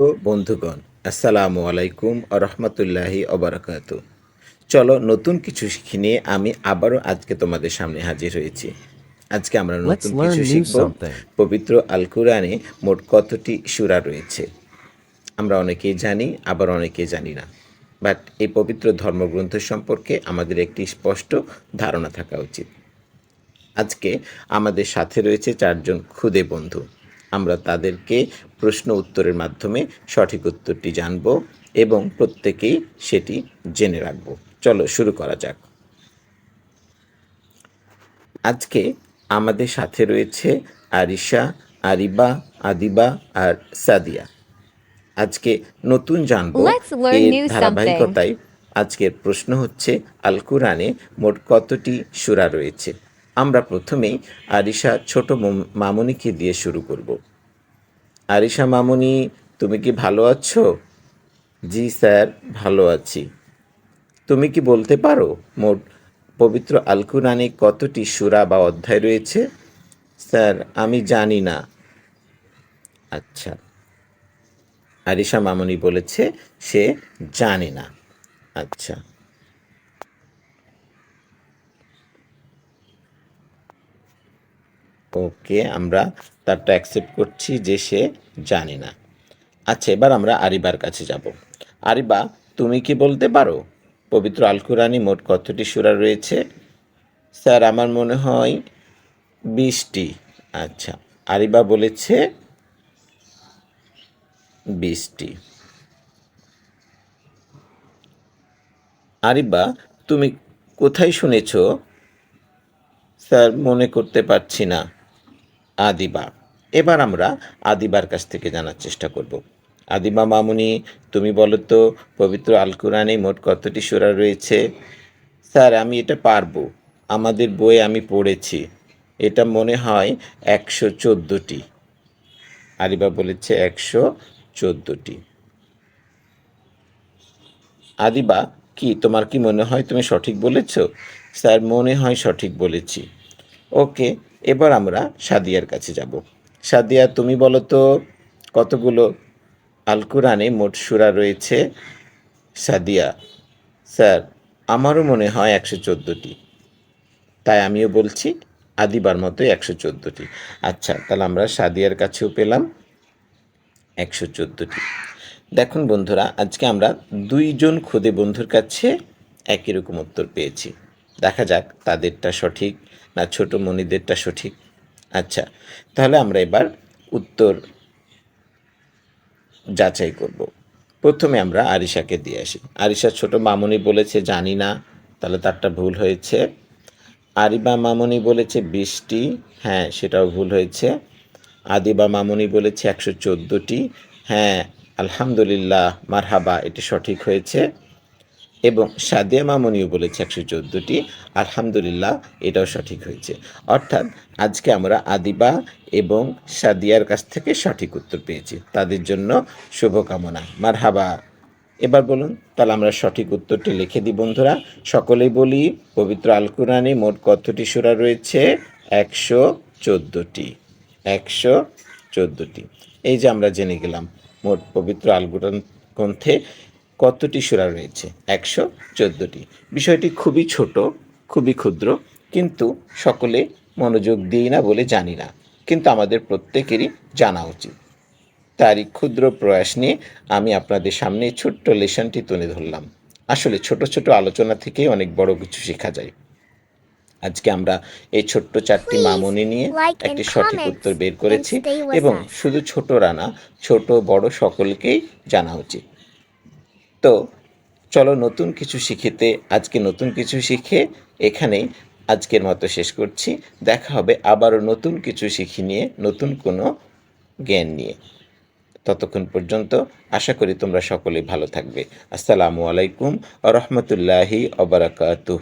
তো বন্ধুগণ আসসালামু আলাইকুম রহমতুল্লাহি অবরাকাত চলো নতুন কিছু শিখে নিয়ে আমি আবারও আজকে তোমাদের সামনে হাজির হয়েছি। আজকে আমরা নতুন কিছু শিখব। পবিত্র আল কোরআনে মোট কতটি সূরা রয়েছে? আমরা অনেকেই জানি আবার অনেকেই জানি না। বাট এই পবিত্র ধর্মগ্রন্থ সম্পর্কে আমাদের একটি স্পষ্ট ধারণা থাকা উচিত। আজকে আমাদের সাথে রয়েছে চারজন খুদে বন্ধু। আমরা তাদেরকে প্রশ্ন উত্তরের মাধ্যমে সঠিক উত্তরটি জানব এবং প্রত্যেকেই সেটি জেনে রাখব। চলো শুরু করা যাক। আজকে আমাদের সাথে রয়েছে আরিশা আরিবা আদিবা আর সাদিয়া। আজকে নতুন জানব এর ধারাবাহিকতায়। আজকের প্রশ্ন হচ্ছে আল কুরআনে মোট কতটি সূরা রয়েছে? আমরা প্রথমেই আরিশা ছোট মম- মামুনিকে দিয়ে শুরু করব। আরিশা মামুনি, তুমি কি ভালো আছো? জি স্যার, ভালো আছি। তুমি কি বলতে পারো মোট পবিত্র আল কুরআনে কতটি সুরা বা অধ্যায় রয়েছে? স্যার, আমি জানি না। আচ্ছা। আরিশা মামুনি বলেছে সে জানে না। আচ্ছা। ওকে আমরা তারটা অ্যাকসেপ্ট করছি যে সে জানে না। আচ্ছা এবার আমরা আরিবার কাছে যাব। আরিবা, তুমি কি বলতে পারো? পবিত্র আল মোট কতটি সূরা রয়েছে? স্যার, আমার মনে হয় বিশটি। আচ্ছা আরিবা বলেছে বিশটি। আরিবা, তুমি কোথায় শুনেছ? স্যার, মনে করতে পারছি না। আদিবা। এবার আমরা আদিবার কাছ থেকে জানার চেষ্টা করব। আদিবা মামুনি, তুমি বলো তো, পবিত্র আল কোরআনে মোট কতটি সূরা রয়েছে? স্যার, আমি এটা পারব। আমাদের বইয়ে আমি পড়েছি। এটা মনে হয় একশো চোদ্দোটি। আরিবা বলেছে একশো চোদ্দোটি। আদিবা, কি, তোমার কি মনে হয় তুমি সঠিক বলেছ? স্যার, মনে হয় সঠিক বলেছি। ওকে এবার আমরা সাদিয়ার কাছে যাব। সাদিয়া, তুমি বলো তো, কতগুলো আল কোরআনে মোট সূরা রয়েছে? সাদিয়া, স্যার, আমারও মনে হয় একশো চোদ্দোটি। তাই আমিও বলছি, আদিবার মতো একশো চোদ্দোটি। আচ্ছা তাহলে আমরা সাদিয়ার কাছেও পেলাম একশো চোদ্দোটি। দেখুন বন্ধুরা, আজকে আমরা দুইজন খুদে বন্ধুর কাছে একই রকম উত্তর পেয়েছি। দেখা যাক তাদেরটা সঠিক না ছোট মনিদেরটা সঠিক? আচ্ছা তাহলে আমরা এবার উত্তর যাচাই করব। প্রথমে আমরা আরিশাকে দিয়ে আসি। আরিশা, ছোট মামুনি বলেছে, জানি না, তাহলে তারটা ভুল হয়েছে। আরিবা মামুনি বলেছে বিশটি হ্যাঁ সেটাও ভুল হয়েছে। আদিবা মামুনি বলেছে, একশো চোদ্দোটি। হ্যাঁ আলহামদুলিল্লাহ, মারহাবা, এটি সঠিক হয়েছে। এবং সাদিয়া মামনিও বলেছে একশো চোদ্দোটি। আলহামদুলিল্লাহ, এটাও সঠিক হয়েছে। অর্থাৎ আজকে আমরা আদিবা এবং সাদিয়ার কাছ থেকে সঠিক উত্তর পেয়েছি। তাদের জন্য শুভকামনা। মারহাবা। এবার বলুন, তাহলে আমরা সঠিক উত্তরটি লিখে দিই বন্ধুরা। সকলেই বলি, পবিত্র আল কোরআনে মোট কতটি সূরা রয়েছে? একশো চোদ্দোটি। একশো চোদ্দোটি। এই যে আমরা জেনে গেলাম, মোট পবিত্র আল গ্রন্থে কতটি সূরা রয়েছে? একশো চোদ্দোটি। বিষয়টি খুবই ছোট খুবই ক্ষুদ্র কিন্তু সকলে মনোযোগ দিই না বলে জানি না। কিন্তু আমাদের প্রত্যেকেরই জানা উচিত। তারই ক্ষুদ্র প্রয়াস নিয়ে আমি আপনাদের সামনে ছোট্ট লেশনটি তুলে ধরলাম। আসলে ছোট ছোট আলোচনা থেকেই অনেক বড় কিছু শেখা যায়। আজকে আমরা এই ছোট্ট চারটি মামনি নিয়ে একটি সঠিক উত্তর বের করেছি এবং শুধু ছোটরা না ছোট বড় সকলকেই জানা উচিত। তো চলো নতুন কিছু শিখিতে, আজকে নতুন কিছু শিখে এখানেই আজকের মতো শেষ করছি। দেখা হবে আবারও নতুন কিছু শিখি নিয়ে, নতুন কোনো জ্ঞান নিয়ে। ততক্ষণ পর্যন্ত আশা করি তোমরা সকলেই ভালো থাকবে। আসসালামু আলাইকুম রহমতুল্লাহি অবরাকাতুহ